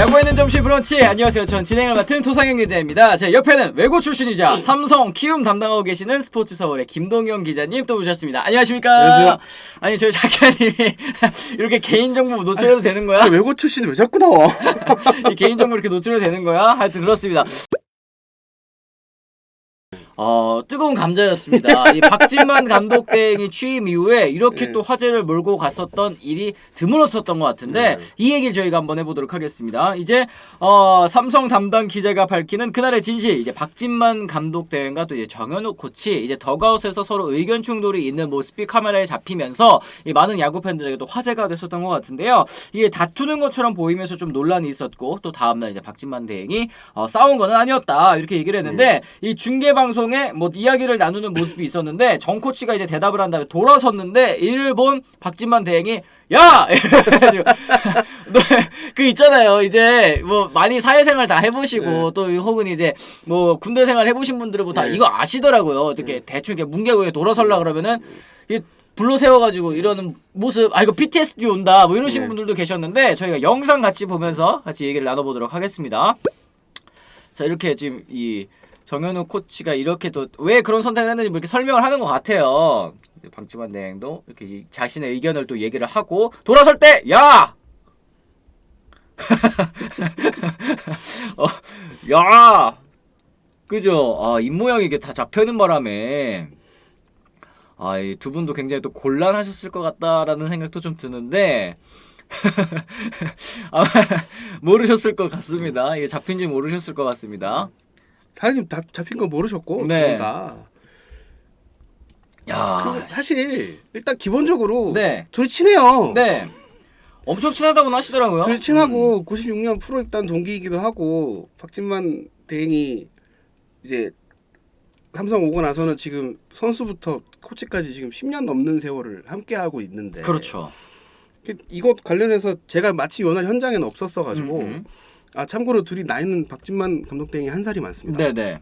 야구에는 점심 브런치 안녕하세요 전 진행을 맡은 토상현 기자입니다 제 옆에는 외고 출신이자 삼성 키움 담당하고 계시는 스포츠 서울의 김동현 기자님 또 오셨습니다 안녕하십니까 안녕하세요. 아니 저희 작가님이 이렇게 개인정보 노출해도 되는 거야? 외고 출신이 왜 자꾸 나와? 이 개인정보 이렇게 노출해도 되는 거야? 하여튼 그렇습니다 어, 뜨거운 감자였습니다. 이 박진만 감독 대행이 취임 이후에 이렇게 네. 또 화제를 몰고 갔었던 일이 드물었었던 것 같은데 네. 이 얘기를 저희가 한번 해보도록 하겠습니다. 이제 어, 삼성 담당 기자가 밝히는 그날의 진실. 이제 박진만 감독 대행과 또 이제 정현욱 코치 이제 더가웃에서 서로 의견 충돌이 있는 모습이 카메라에 잡히면서 이 많은 야구 팬들에게도 화제가 됐었던 것 같은데요. 이게 다투는 것처럼 보이면서 좀 논란이 있었고 또 다음날 이제 박진만 대행이 어, 싸운 거는 아니었다 이렇게 얘기를 했는데 이 중계 방송 에뭐 이야기를 나누는 모습이 있었는데 정 코치가 이제 대답을 한 다음에 돌아섰는데 이를 본 박진만 대행이 야! 이래가지고 너그 있잖아요. 이제 뭐 많이 사회생활 다 해보시고 네. 또 혹은 이제 뭐 군대 생활 해보신 분들은 뭐다 네. 이거 아시더라고요. 어떻게 대충 이렇게 이렇게 돌아설라 그러면은 이 불러 세워가지고 이러는 모습 아 이거 PTSD 온다 뭐 이러신 네. 분들도 계셨는데 저희가 영상 같이 보면서 같이 얘기를 나눠보도록 하겠습니다. 자 이렇게 지금 이 정현우 코치가 이렇게 또 왜 그런 선택을 했는지 뭐 이렇게 설명을 하는 것 같아요. 박지만 대행도 이렇게 이 자신의 의견을 또 얘기를 하고 돌아설 때 야. 어, 야. 그죠? 아, 입 모양이 이게 다 잡혀 있는 바람에 아, 이 두 분도 굉장히 또 곤란하셨을 것 같다라는 생각도 좀 드는데 아마 모르셨을 것 같습니다. 이게 잡힌지 모르셨을 것 같습니다. 사장님 다 잡힌 거 모르셨고 네. 다. 야, 사실 일단 기본적으로 네, 둘이 친해요. 네, 엄청 친하다고 하시더라고요. 둘이 친하고 96년 프로 입단 동기이기도 하고 박진만 대행이 이제 삼성 오고 나서는 지금 선수부터 코치까지 지금 10년 넘는 세월을 함께 하고 있는데 그렇죠. 그- 이것 관련해서 제가 마치 요날 현장에는 없었어 가지고 음, 음. 아 참고로 둘이 나이는 박진만 감독 대행이 한 살이 많습니다. 네, 네.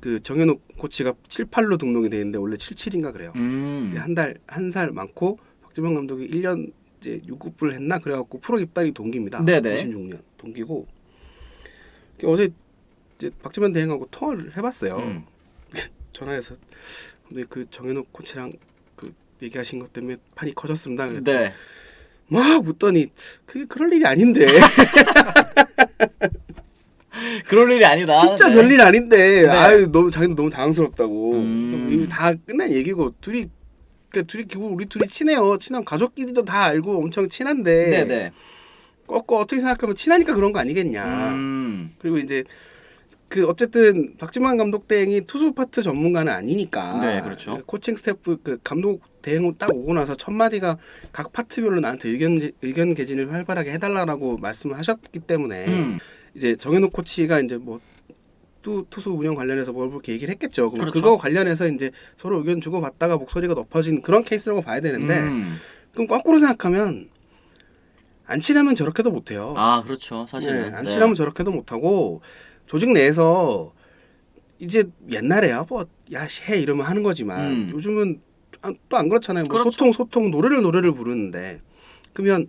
그 정현욱 코치가 78로 등록이 돼 있는데 원래 77인가 그래요. 음. 한 달 한 살 많고 박지만 감독이 1년 이제 6급을 했나 그래갖고 프로 입단이 동기입니다. 네네. 56년 동기고 어제 이제 박지만 대행하고 통화를 해봤어요. 음. 전화해서 근데 그 정현욱 코치랑 그 얘기하신 것 때문에 판이 커졌습니다. 그랬더니 네. 막 웃더니 그게 그럴 일이 아닌데 그럴 일이 아니다. 진짜 네. 별일 아닌데 네. 아유 너무 자기도 너무 당황스럽다고 음. 다 끝난 얘기고 둘이 그러니까 둘이 기본 우리 둘이 친해요 친한 가족끼리도 다 알고 엄청 친한데 네, 네. 꺾고 어떻게 생각하면 친하니까 그런 거 아니겠냐 음. 그리고 이제 그 어쨌든 박지만 감독 대행이 투수 파트 전문가는 아니니까 네, 그렇죠. 그 코칭 스태프 그 감독 대행 딱 오고 나서 첫 마디가 각 파트별로 나한테 의견 의견 개진을 활발하게 해달라고 말씀을 하셨기 때문에 음. 이제 정현욱 코치가 이제 뭐 투, 투수 운영 관련해서 뭘 그렇게 얘기를 했겠죠. 그럼 그렇죠. 그거 관련해서 이제 서로 의견 주고 받다가 목소리가 높아진 그런 케이스라고 봐야 되는데 음. 그럼 거꾸로 생각하면 안 친하면 저렇게도 못해요. 아, 그렇죠. 사실은. 네, 안 네. 친하면 저렇게도 못하고 조직 내에서 이제 옛날에야 뭐야해 이러면 하는 거지만 음. 요즘은 또 안 그렇잖아요. 뭐 그렇죠. 소통 소통 노래를 노래를 부르는데 그러면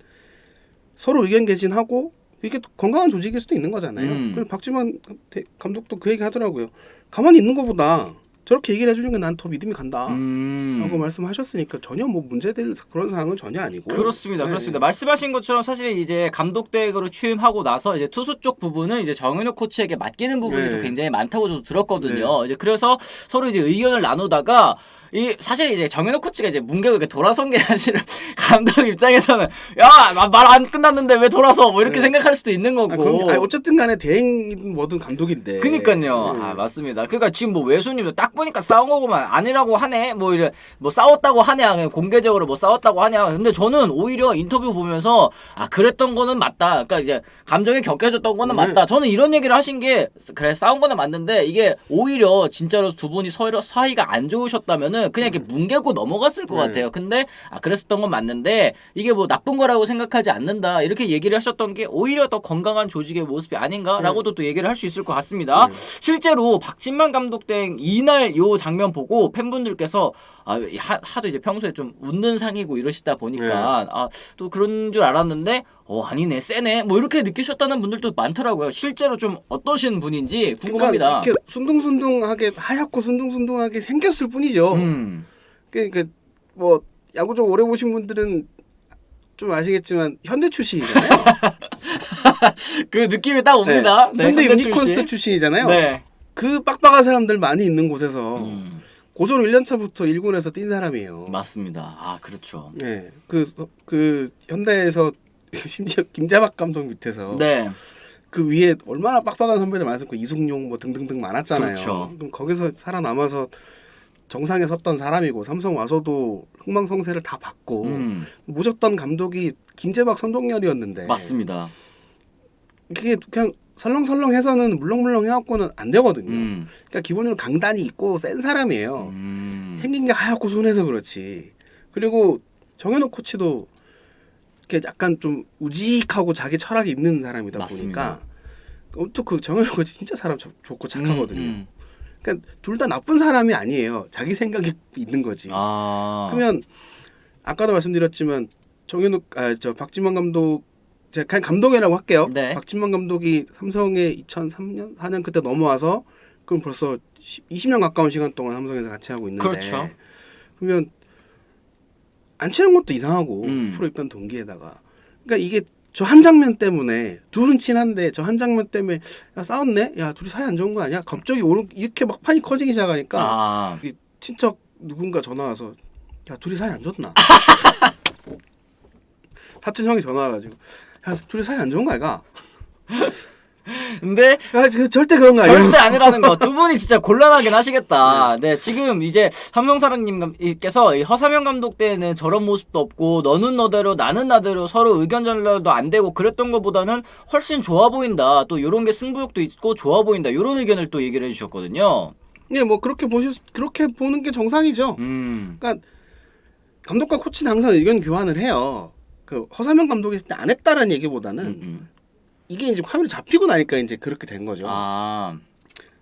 서로 의견 개진하고 이게 또 건강한 조직일 수도 있는 거잖아요. 음. 그리고 박지만 대- 감독도 그 얘기 하더라고요. 가만히 있는 것보다 저렇게 얘기를 해주는 게 난 더 믿음이 간다. 음. 라고 말씀하셨으니까 전혀 뭐 문제될 그런 상황은 전혀 아니고 그렇습니다. 네. 그렇습니다. 말씀하신 것처럼 사실 이제 감독 대행으로 취임하고 나서 이제 투수 쪽 부분은 이제 정현욱 코치에게 맡기는 부분이 네. 또 굉장히 많다고 저도 들었거든요. 이제 그래서 서로 이제 의견을 나누다가 이 사실 이제 정현욱 코치가 이제 문개고 이렇게 돌아선 게 사실은 감독 입장에서는 야 말 안 끝났는데 왜 돌아서 뭐 이렇게 네. 생각할 수도 있는 거고. 아, 그럼, 아니, 어쨌든 간에 대행이든 뭐든 감독인데 그니까요. 네. 아 맞습니다. 그러니까 지금 뭐 외수님도 딱 보니까 싸운 거구만 아니라고 하네. 뭐 이래 뭐 싸웠다고 하냐. 그냥 공개적으로 뭐 싸웠다고 하냐. 근데 저는 오히려 인터뷰 보면서 아 그랬던 거는 맞다. 그러니까 이제 감정이 격해졌던 거는 네. 맞다. 저는 이런 얘기를 하신 게 그래 싸운 거는 맞는데 이게 오히려 진짜로 두 분이 서로 사이가 안 좋으셨다면은 같으면은 그냥 이렇게 뭉개고 넘어갔을 것 네. 같아요. 근데 아 그랬었던 건 맞는데 이게 뭐 나쁜 거라고 생각하지 않는다 이렇게 얘기를 하셨던 게 오히려 더 건강한 조직의 모습이 아닌가라고도 또 얘기를 할 수 있을 것 같습니다. 네. 실제로 박진만 감독 등 이날 요 장면 보고 팬분들께서 아, 하, 하도 이제 평소에 좀 웃는 상이고 이러시다 보니까 네. 아, 또 그런 줄 알았는데 어 아니네 세네 뭐 이렇게 느끼셨다는 분들도 많더라고요. 실제로 좀 어떠신 분인지 궁금합니다. 그러니까 이렇게 순둥순둥하게 하얗고 순둥순둥하게 생겼을 뿐이죠. 음. 그러니까 뭐 야구 좀 오래 보신 분들은 좀 아시겠지만 현대 출신이잖아요. 그 느낌이 딱 옵니다. 네, 현대 현대 유니콘스 출신. 출신 이잖아요. 네. 그 빡빡한 사람들 많이 있는 곳에서 음, 고졸 1년 차부터 1군에서 뛴 사람이에요. 맞습니다. 아 그렇죠. 네. 그, 그 현대에서 심지어 김자박 감독 밑에서 네. 그 위에 얼마나 빡빡한 선배들 많았고 이승용 뭐 등등등 많았잖아요. 그렇죠. 럼 거기서 살아남아서 정상에 섰던 사람이고 삼성 와서도 흥망성쇠를 다 받고 음, 모셨던 감독이 김재박 선동열이었는데 맞습니다. 그게 그냥 설렁설렁해서는 물렁물렁 해갖고는 안 되거든요. 음, 그러니까 기본적으로 강단이 있고 센 사람이에요. 음. 생긴 게 하얗고 순해서 그렇지. 그리고 정현욱 코치도 이렇게 약간 좀 우직하고 자기 철학이 있는 사람이다 맞습니다. 보니까 또 그 정현욱 코치 진짜 사람 좋- 좋고 착하거든요. 음, 음. 그러니까 둘 다 나쁜 사람이 아니에요. 자기 생각이 있는 거지. 아. 그러면 아까도 말씀드렸지만 정현욱 아저 박지만 감독 제가 그냥 감독이라고 할게요. 네. 박진만 감독이 삼성에 2003년 4년 그때 넘어와서 그럼 벌써 20년 가까운 시간 동안 삼성에서 같이 하고 있는데 그렇죠. 그러면 안 치는 것도 이상하고 음. 프로 입단 동기에다가. 그러니까 이게 저 한 장면 때문에 둘은 친한데 저 한 장면 때문에 야 싸웠네? 야 둘이 사이 안 좋은 거 아니야? 갑자기 오늘 이렇게 막 판이 커지기 시작하니까 아. 이 친척 누군가 전화 와서 야 둘이 사이 안 좋나? 사촌 형이 전화 와가지고 야 둘이 사이 안 좋은 거 아이가 근데 야, 그 절대 그런 거 아니야. 절대 아니라는 거 두 분이 진짜 곤란하긴 하시겠다. 네, 지금 이제 삼성사랑님께서 이 허사명 감독 때는 저런 모습도 없고 너는 너대로 나는 나대로 서로 의견 전달도 안 되고 그랬던 것보다는 훨씬 좋아 보인다. 또 이런 게 승부욕도 있고 좋아 보인다. 이런 의견을 또 얘기를 해주셨거든요. 예, 뭐 그렇게 보실 수- 그렇게 보는 게 정상이죠. 음, 그러니까 감독과 코치는 항상 의견 교환을 해요. 그 허사명 감독이 있을 때안 했다라는 얘기보다는 음, 음. 이게 이제 화면이 잡히고 나니까 이제 그렇게 된 거죠. 아,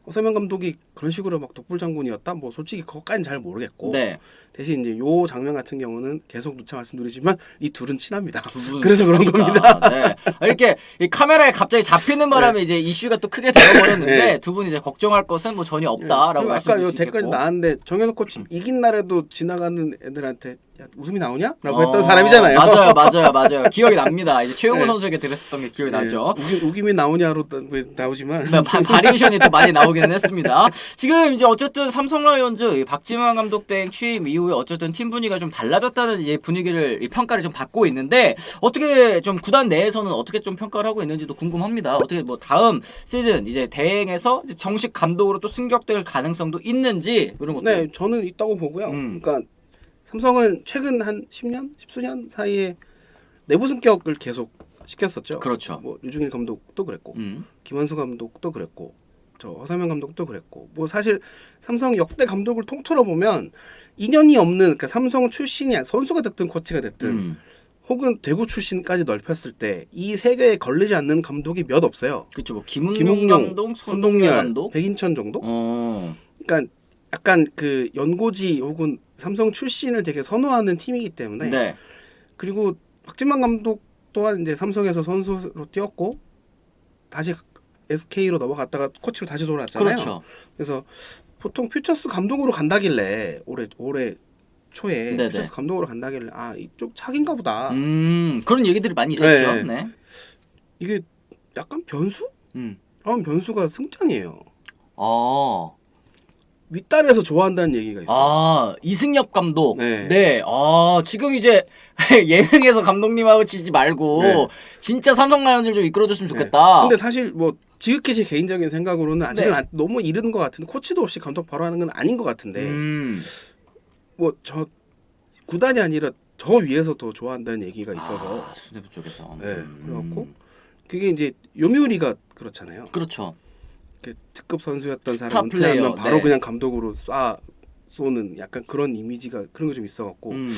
허사명 감독이 그런 식으로 막 독불 장군이었다. 뭐 솔직히 그것까지는 잘 모르겠고 네. 대신 이제 요 장면 같은 경우는 계속 누차 말씀드리지만 이 둘은 친합니다. 그래서 그런. 겁니다. 네. 이렇게 이 카메라에 갑자기 잡히는 바람에 이제 이슈가 또 크게 되어버렸는데 네. 두 분이 이제 걱정할 것은 뭐 전혀 없다라고 아까 말씀드릴 요수 댓글. 나왔는데 정현욱 코치 이긴 날에도 지나가는 애들한테 야, 웃음이 나오냐?라고 어, 했던 사람이잖아요. 맞아요, 맞아요, 맞아요. 기억이 납니다. 이제 최용호 네. 선수에게 들었던 게 기억이 나죠. 예, 우기, 우김이 나오냐로 나오지만 네, 바, 바리에이션이 또 많이 나오기는 했습니다. 지금 이제 어쨌든 삼성 라이온즈 이 박지만 감독 등 취임 이후에 어쨌든 팀 분위기가 좀 달라졌다는 이제 분위기를 이 평가를 좀 받고 있는데 어떻게 좀 구단 내에서는 어떻게 좀 평가를 하고 있는지도 궁금합니다. 어떻게 뭐 다음 시즌 이제 대행에서 이제 정식 감독으로 또 승격될 가능성도 있는지 이런 것도 네 저는 있다고 보고요. 음. 그러니까 삼성은 최근 한 10년, 십수년 사이에 내부 승격을 계속 시켰었죠. 그렇죠. 뭐 류중일 감독도 그랬고 음. 김한수 감독도 그랬고 저 허사명 감독도 그랬고 뭐 사실 삼성 역대 감독을 통틀어 보면 인연이 없는 그러니까 삼성 출신이 아니- 선수가 됐든 코치가 됐든 음. 혹은 대구 출신까지 넓혔을 때 이세 개에 걸리지 않는 감독이 몇 없어요. 그렇죠. 뭐 김웅룡 감독, 손동열, 감독. 백인천 정도? 어. 그러니까 약간 그 연고지 혹은 삼성 출신을 되게 선호하는 팀이기 때문에 네. 그리고 박진만 감독 또한 이제 삼성에서 선수로 뛰었고 다시 SK로 넘어갔다가 코치로 다시 돌아왔잖아요. 그렇죠. 그래서 보통 퓨처스 감독으로 간다길래 올해 올해 초에 네네. 퓨처스 감독으로 간다길래 아 이쪽 착인가 보다. 음. 그런 얘기들이 많이 있었죠. 네. 네. 이게 약간 변수? 음. 그럼 변수가 승장이에요. 어. 윗단에서 좋아한다는 얘기가 있어요. 아 이승엽 감독. 네. 네. 아 지금 이제 예능에서 감독님하고 치지 말고 네. 진짜 삼성 라이온즈를 좀 이끌어줬으면 좋겠다. 근데 사실 뭐 지극히 제 개인적인 생각으로는 아직은 네. 안- 너무 이른 것 같은데 코치도 없이 감독 바로 하는 건 아닌 것 같은데 음. 뭐저 구단이 아니라 저 위에서 더 좋아한다는 얘기가 있어서 아, 수뇌부 쪽에서. 네, 음. 그래갖고 그게 이제 요미우리가 그렇잖아요. 그렇죠. 그 특급 선수였던 사람 은퇴하면 바로 네. 그냥 감독으로 쏴 쏘는 약간 그런 이미지가 그런 게 좀 있어갖고 음,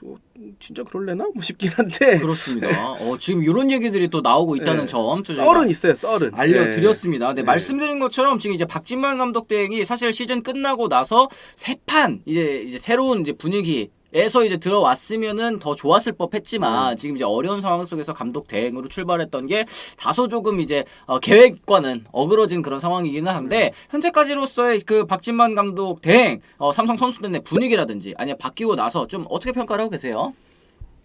또 진짜 그럴래나 뭐 싶긴 한데 그렇습니다. 어, 지금 이런 얘기들이 또 나오고 있다는 네. 점 썰은 있어요 썰은 알려드렸습니다. 네, 네. 말씀드린 것처럼 지금 이제 박진만 감독 대행이 사실 시즌 끝나고 나서 새판 이제 이제 새로운 이제 분위기. 에서 이제 들어왔으면은 더 좋았을 법했지만 음. 지금 이제 어려운 상황 속에서 감독 대행으로 출발했던 게 다소 조금 이제 어, 계획과는 어그러진 그런 상황이기는 한데 음. 현재까지로서의 그 박진만 감독 대행 어, 삼성 선수들 내 분위기라든지 아니면 바뀌고 나서 좀 어떻게 평가를 하고 계세요?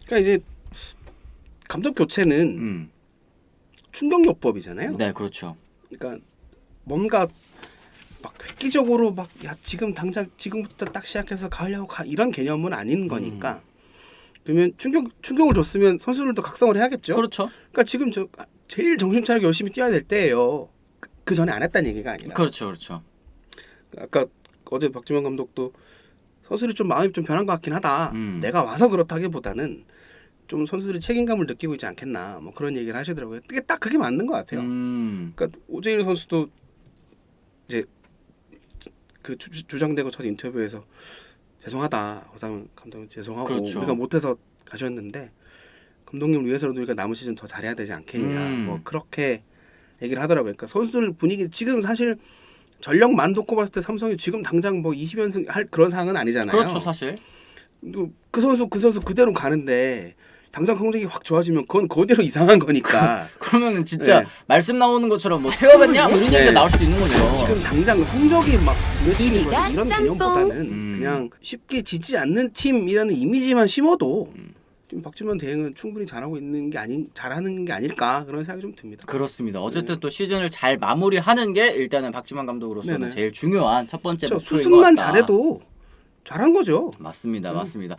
그러니까 이제 감독 교체는 음, 충격요법이잖아요. 네 그렇죠. 그러니까 뭔가 막 획기적으로 막 야 지금 당장 지금부터 딱 시작해서 가려고 가 이런 개념은 아닌 거니까 그러면 충격 충격을 줬으면 선수들도 각성을 해야겠죠. 그렇죠. 그러니까 지금 저 제일 정신 차리게 열심히 뛰어야 될 때예요. 그, 그 전에 안 했다는 얘기가 아니라. 그렇죠, 그렇죠. 아까 어제 박지만 감독도 선수들이 좀 마음이 좀 변한 것 같긴 하다. 음. 내가 와서 그렇다기보다는 좀 선수들이 책임감을 느끼고 있지 않겠나. 뭐 그런 얘기를 하시더라고요. 그게 딱 그게 맞는 것 같아요. 음, 그러니까 오재일 선수도 이제 그 주, 주장되고 첫 인터뷰에서 죄송하다 허상 감독님 죄송하고 그렇죠. 우리가 못해서 가셨는데 감독님을 위해서라도 우리가 남은 시즌 더 잘해야 되지 않겠냐 음. 뭐 그렇게 얘기를 하더라고요. 그러니까 선수들 분위기 지금 사실 전력만 놓고 봤을 때 삼성이 지금 당장 뭐 20연승 할 그런 상황은 아니잖아요. 그렇죠, 사실. 또그 선수 그 선수 그대로 가는데 당장 성적이 확 좋아지면 그건 그대로 이상한 거니까 그러면 진짜 네. 말씀 나오는 것처럼 뭐 태워봤냐 뭐 이런 네. 얘기가 나올 수도 있는 거죠. 지금 당장 성적이 막 몇팀이 좋아 이런. 개념보다는 음. 그냥 쉽게 지지 않는 팀이라는 이미지만 심어도 음. 지금 박주만 대행은 충분히 잘하고 있는 게 아닌 잘하는 게 아닐까 그런 생각이 좀 듭니다. 그렇습니다. 어쨌든 또 시즌을 잘 마무리하는 게 일단은 박지만 감독으로서는 네네. 제일 중요한 첫 번째 저 목표인 같다. 잘해도 잘한 거죠. 맞습니다, 음. 맞습니다.